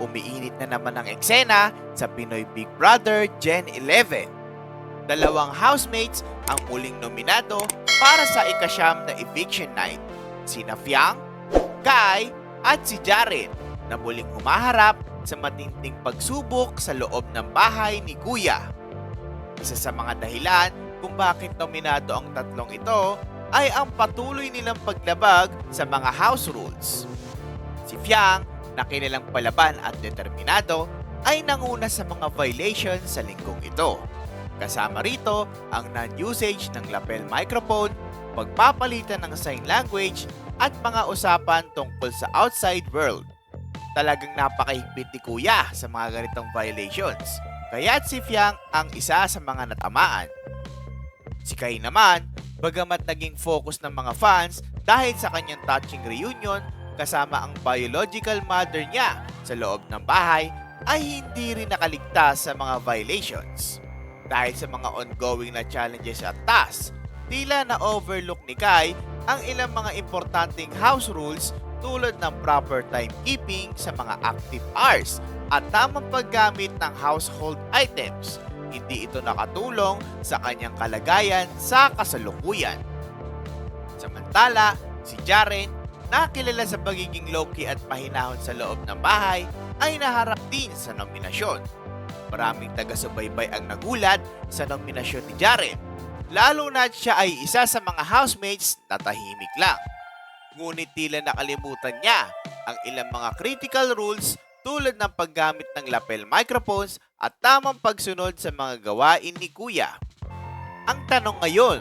umiinit na naman ang eksena sa Pinoy Big Brother Gen 11. Dalawang housemates ang muling nominado para sa ikasyam na eviction night. Sina Fiang, Kai at si Jared na muling humaharap sa matinding pagsubok sa loob ng bahay ni Kuya. Isa sa mga dahilan kung bakit nominado ang tatlong ito ay ang patuloy nilang paglabag sa mga house rules. Si Fiang, na kilalang palaban at determinado, ay nanguna sa mga violations sa linggong ito. Kasama rito ang non-usage ng lapel microphone, pagpapalitan ng sign language, at mga usapan tungkol sa outside world. Talagang napakahigpit ni Kuya sa mga ganitong violations. Kaya't si Fiang ang isa sa mga natamaan. Si Kai naman, bagamat naging focus ng mga fans dahil sa kanyang touching reunion kasama ang biological mother niya sa loob ng bahay ay hindi rin nakaligtas sa mga violations. Dahil sa mga ongoing na challenges at tasks, tila na-overlook ni Kai ang ilang mga importanteng house rules tulad ng proper timekeeping sa mga active hours at tamang paggamit ng household items. Hindi ito nakatulong sa kanyang kalagayan sa kasalukuyan. Samantala, si Jaren, na kilala sa pagiging low-key at pahinahon sa loob ng bahay, ay naharap din sa nominasyon. Maraming taga-subaybay ang nagulat sa nominasyon ni Jaren, lalo na siya ay isa sa mga housemates na tahimik lang. Ngunit tila nakalimutan niya ang ilang mga critical rules tulad ng paggamit ng lapel microphones at tamang pagsunod sa mga gawain ni Kuya. Ang tanong ngayon,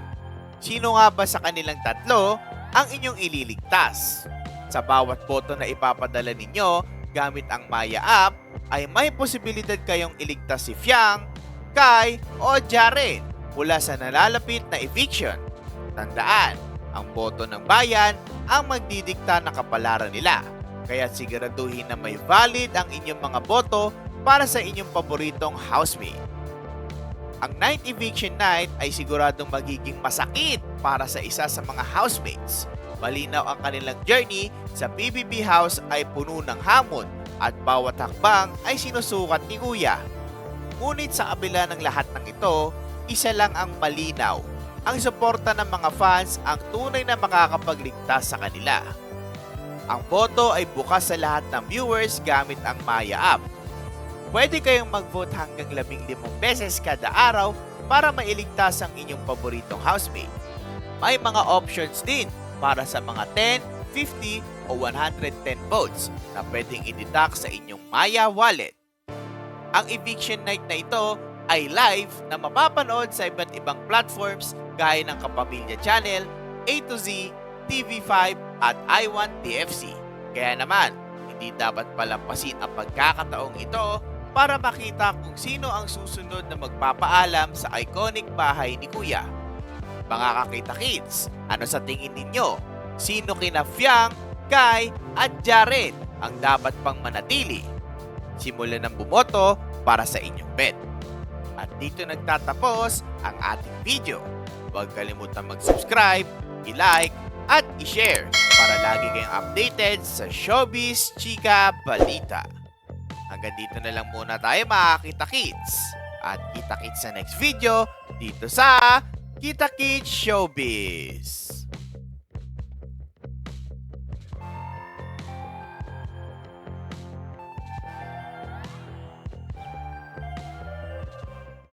sino nga ba sa kanilang tatlo ang inyong ililigtas? Sa bawat boto na ipapadala ninyo gamit ang Maya app, ay may posibilidad kayong iligtas si Fiang, Kai o Jaren mula sa nalalapit na eviction. Tandaan, ang boto ng bayan ang magdidikta ng kapalaran nila. Kaya siguraduhin na may valid ang inyong mga boto para sa inyong paboritong housemate. Ang night eviction night ay siguradong magiging masakit para sa isa sa mga housemates. Malinaw ang kanilang journey sa PBB house ay puno ng hamon at bawat hakbang ay sinusukat ni Kuya. Ngunit sa kabila ng lahat ng ito, isa lang ang malinaw. Ang suporta ng mga fans ang tunay na makakapagligtas sa kanila. Ang boto ay bukas sa lahat ng viewers gamit ang Maya app. Pwede kayong mag-vote hanggang 15 beses kada araw para mailigtas ang inyong paboritong housemate. May mga options din para sa mga 10, 50 o 110 votes na pwedeng i-deduct sa inyong Maya wallet. Ang eviction night na ito ay live na mapapanood sa iba't ibang platforms gaya ng Kapamilya Channel, A to Z, TV5 at I1 TFC. Kaya naman, hindi dapat palampasin ang pagkakataong ito para makita kung sino ang susunod na magpapaalam sa iconic bahay ni Kuya. Mga kakita kids, ano sa tingin ninyo? Sino kina Fiang, Kai at Jared ang dapat pang manatili? Simulan ng bumoto para sa inyong bet. At dito nagtatapos ang ating video. Huwag kalimutan mag-subscribe, i-like, at i-share para lagi kayong updated sa Showbiz Chika Balita. Hanggang dito na lang muna tayo mga Kita Kids. At kita kits sa next video dito sa Kita Kids Showbiz.